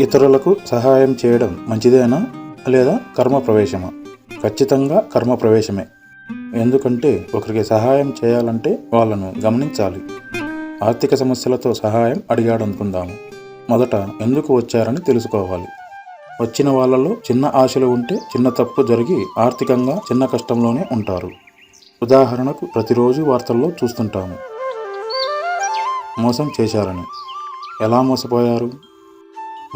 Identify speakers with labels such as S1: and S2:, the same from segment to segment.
S1: ఇతరులకు సహాయం చేయడం మంచిదేనా లేదా కర్మ ప్రవేశమా ఖచ్చితంగా కర్మ ప్రవేశమే ఎందుకంటే ఒకరికి సహాయం చేయాలంటే వాళ్ళను గమనించాలి. ఆర్థిక సమస్యలతో సహాయం అడిగాడు అనుకుందాము మొదట ఎందుకు వచ్చారని తెలుసుకోవాలి. వచ్చిన వాళ్ళలో చిన్న ఆశలు ఉంటే చిన్న తప్పు జరిగి ఆర్థికంగా చిన్న కష్టంలోనే ఉంటారు. ఉదాహరణకు ప్రతిరోజు వార్తల్లో చూస్తుంటాము. మోసం చేశారని. ఎలా మోసపోయారు?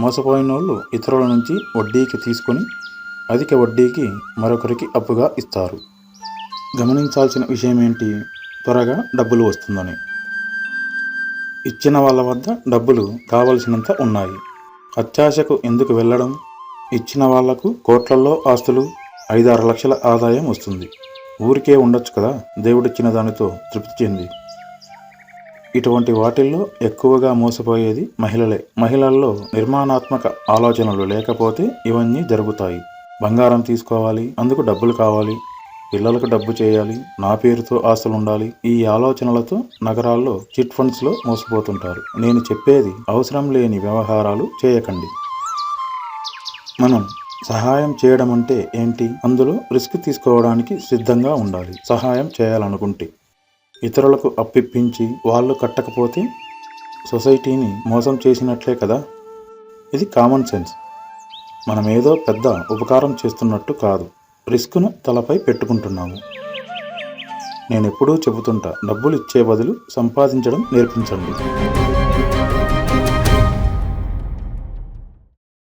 S1: మోసపోయిన వాళ్ళు ఇతరుల నుంచి వడ్డీకి తీసుకొని అధిక వడ్డీకి మరొకరికి అప్పుగా ఇస్తారు. గమనించాల్సిన విషయం ఏంటి త్వరగా డబ్బులు వస్తుందని. ఇచ్చిన వాళ్ళ వద్ద డబ్బులు కావలసినంత ఉన్నాయి. అత్యాశకు ఎందుకు వెళ్ళడం? ఇచ్చిన వాళ్ళకు కోట్లల్లో ఆస్తులు ఐదారు లక్షల ఆదాయం వస్తుంది. ఊరికే ఉండొచ్చు కదా? దేవుడిచ్చిన దానితో తృప్తి చెంది. ఇటువంటి వాటిల్లో ఎక్కువగా మోసపోయేది మహిళలే. మహిళల్లో నిర్మాణాత్మక ఆలోచనలు లేకపోతే ఇవన్నీ జరుగుతాయి. బంగారం తీసుకోవాలి అందుకు డబ్బులు కావాలి పిల్లలకు డబ్బు చేయాలి నా పేరుతో ఆస్తులు ఉండాలి ఈ ఆలోచనలతో నగరాల్లో చిట్ ఫండ్స్లో మోసపోతుంటారు. నేను చెప్పేది అవసరం లేని వ్యవహారాలు చేయకండి. మనం సహాయం చేయడం అంటే ఏంటి? అందులో రిస్క్ తీసుకోవడానికి సిద్ధంగా ఉండాలి. సహాయం చేయాలనుకుంటే ఇతరులకు అప్పిప్పించి వాళ్ళు కట్టకపోతే సొసైటీని మోసం చేసినట్లే కదా? ఇది కామన్ సెన్స్ మనం ఏదో పెద్ద ఉపకారం చేస్తున్నట్టు కాదు. రిస్క్ను తలపై పెట్టుకుంటున్నాము. నేను ఎప్పుడూ చెబుతుంటా డబ్బులు ఇచ్చే బదులు సంపాదించడం నేర్పించండి.